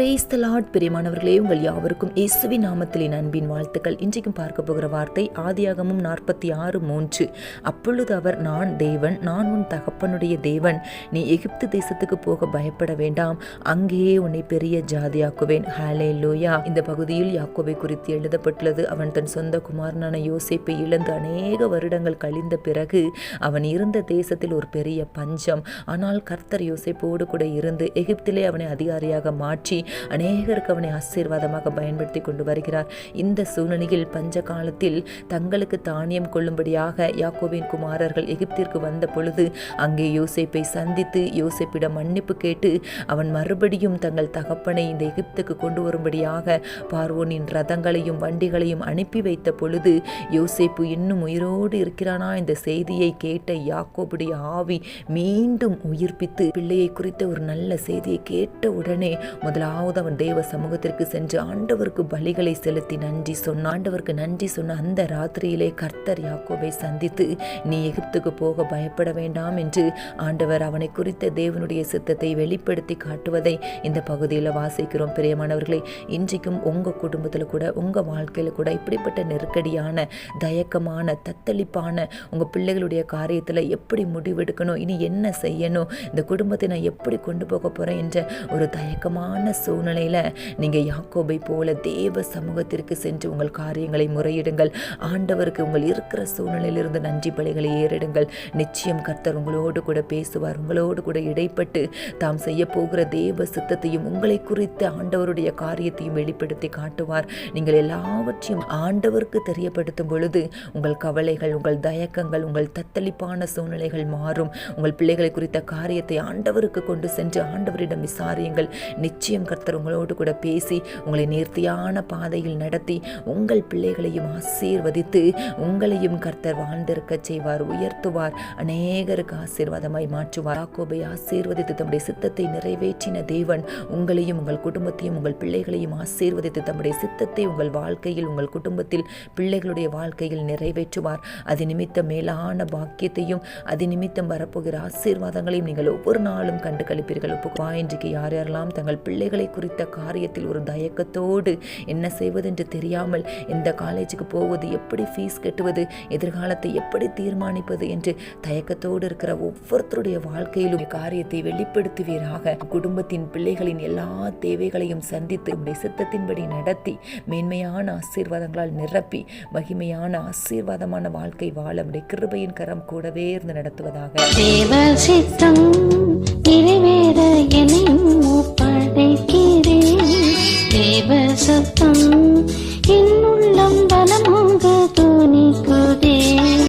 Brace த Lord பிரியமானவர்களே. உங்கள் யாவருக்கும் இயேசுவி நாமத்திலே அன்பின் வாழ்த்துக்கள். இன்றைக்கும் பார்க்க போகிற வார்த்தை ஆதியாகமும் நாற்பத்தி ஆறு மூன்று. அப்பொழுது அவர் நான் தேவன் நான் உன் தகப்பனுடைய தேவன். நீ எகிப்து தேசத்துக்கு போக பயப்பட வேண்டாம். அங்கேயே உன்னை பெரிய ஜாதியாக்குவேன். ஹாலே லோயா இந்த பகுதியில் யாக்கோவை குறித்து எழுதப்பட்டுள்ளது. அவன் தன் சொந்த குமாரனான யோசேப்பை இழந்து அநேக வருடங்கள் கழிந்த பிறகு அவன் இருந்த தேசத்தில் ஒரு பெரிய பஞ்சம். ஆனால் கர்த்தர் யோசேப்போடு கூட இருந்து எகிப்திலே அவனை அதிகாரியாக மாற்றி அநேகருக்கு அவனை ஆசீர்வாதமாக பயன்படுத்தி கொண்டு வருகிறார். இந்த சூழ்நிலையில் பஞ்ச காலத்தில் தங்களுக்கு தானியம் கொள்ளும்படியாக யாக்கோவின் குமாரர்கள் எகிப்திற்கு வந்த பொழுது அங்கே யோசேப்பை சந்தித்து யோசேப்பிடம் மன்னிப்பு கேட்டு அவன் மறுபடியும் தங்கள் தகப்பனை இந்த எகிப்துக்கு கொண்டு வரும்படியாக பார்வோனின் ரதங்களையும் வண்டிகளையும் அனுப்பி வைத்த பொழுது யோசேப்பு இன்னும் உயிரோடு இருக்கிறானா? இந்த செய்தியை கேட்ட யாக்கோபுடைய ஆவி மீண்டும் உயிர்ப்பித்து பிள்ளையை குறித்த ஒரு நல்ல செய்தியை கேட்ட உடனே முதலாவது அவன் தேவ சமூகத்திற்கு சென்று ஆண்டவருக்கு பலிகளை செலுத்தி நன்றி சொன்ன ஆண்டவருக்கு நன்றி சொன்ன அந்த ராத்திரியிலே கர்த்தர் யாக்கோபை சந்தித்து நீ எகிப்துக்கு போக பயப்பட வேண்டாம் என்று ஆண்டவர் அவனை குறித்த தேவனுடைய சித்தத்தை வெளிப்படுத்தி காட்டுவதை இந்த பகுதியில் வாசிக்கிறோம். பிரியமானவர்களே இன்றைக்கும் உங்கள் குடும்பத்தில் கூட உங்கள் வாழ்க்கையில் கூட இப்படிப்பட்ட நெருக்கடியான தயக்கமான தத்தளிப்பான உங்கள் பிள்ளைகளுடைய காரியத்தில் எப்படி முடிவெடுக்கணும் இனி என்ன செய்யணும் இந்த குடும்பத்தை நான் எப்படி கொண்டு போக போகிறேன் என்ற ஒரு தயக்கமான சூழ்நிலையில் நீங்கள் யாக்கோபை போல தேவ சமூகத்திற்கு சென்று உங்கள் காரியங்களை முறையிடுங்கள். ஆண்டவருக்கு உங்கள் இருக்கிற சூழ்நிலையிலிருந்து நன்றி பலிகளை ஏறிடுங்கள். நிச்சயம் கர்த்தர் உங்களோடு கூட பேசுவார் உங்களோடு கூட இடைப்பட்டு தாம் செய்ய போகிற தேவ சித்தத்தையும் உங்களை குறித்து ஆண்டவருடைய காரியத்தையும் வெளிப்படுத்தி காட்டுவார். நீங்கள் எல்லாவற்றையும் ஆண்டவருக்கு தெரியப்படுத்தும் பொழுது உங்கள் கவலைகள் உங்கள் தயக்கங்கள் உங்கள் தத்தளிப்பான சூழ்நிலைகள் மாறும். உங்கள் பிள்ளைகளை குறித்த காரியத்தை ஆண்டவருக்கு கொண்டு சென்று ஆண்டவரிடம் விசாரியுங்கள். நிச்சயம் கர்த்தர் உங்களோடு கூட பேசி உங்களை நேர்த்தியான பாதையில் நடத்தி உங்கள் பிள்ளைகளையும் ஆசீர்வதித்து உங்களையும் கர்த்தர் வாழ்ந்திருக்க செய்வார் உயர்த்துவார் அநேகருக்கு ஆசீர்வாதமாய் மாற்றுவார். யாக்கோபை ஆசீர்வதித்து தம்முடைய சித்தத்தை நிறைவேற்றின தேவன் உங்களையும் உங்கள் குடும்பத்தையும் உங்கள் பிள்ளைகளையும் ஆசீர்வதித்து தம்முடைய சித்தத்தை உங்கள் வாழ்க்கையில் உங்கள் குடும்பத்தில் பிள்ளைகளுடைய வாழ்க்கையில் நிறைவேற்றுவார். அது நிமித்த மேலான பாக்கியத்தையும் அது நிமித்தம் வரப்போகிற ஆசீர்வாதங்களையும் நீங்கள் ஒவ்வொரு நாளும் கண்டு கழிப்பீர்கள் ஒப்புவா இன்றைக்கு யார் யாரெல்லாம் தங்கள் பிள்ளைகளை குறித்த காரியத்தில் ஒரு தயக்கத்தோடு என்ன செய்வதென்று தெரியாமல் எந்த காலேஜுக்கு போவது எப்படி ஃபீஸ் கட்டுவது எதிர்காலத்தை எப்படி தீர்மானிப்பது என்று தயக்கத்தோடு இருக்கிற ஒவ்வொருத்தருடைய வாழ்க்கையிலும் காரியத்தை வெளிப்படுத்துவீராக. குடும்பத்தின் பிள்ளைகளின் எல்லா தேவைகளையும் சந்தித்து உடைய சித்தத்தின்படி நடத்தி மேன்மையான ஆசீர்வாதங்களால் நிரப்பி மகிமையான ஆசீர்வாதமான வாழ்க்கை வாழ உடைய கிருபையின் கரம் கூடவே இருந்து நடத்துவதாக. தேவ சித்தம் It's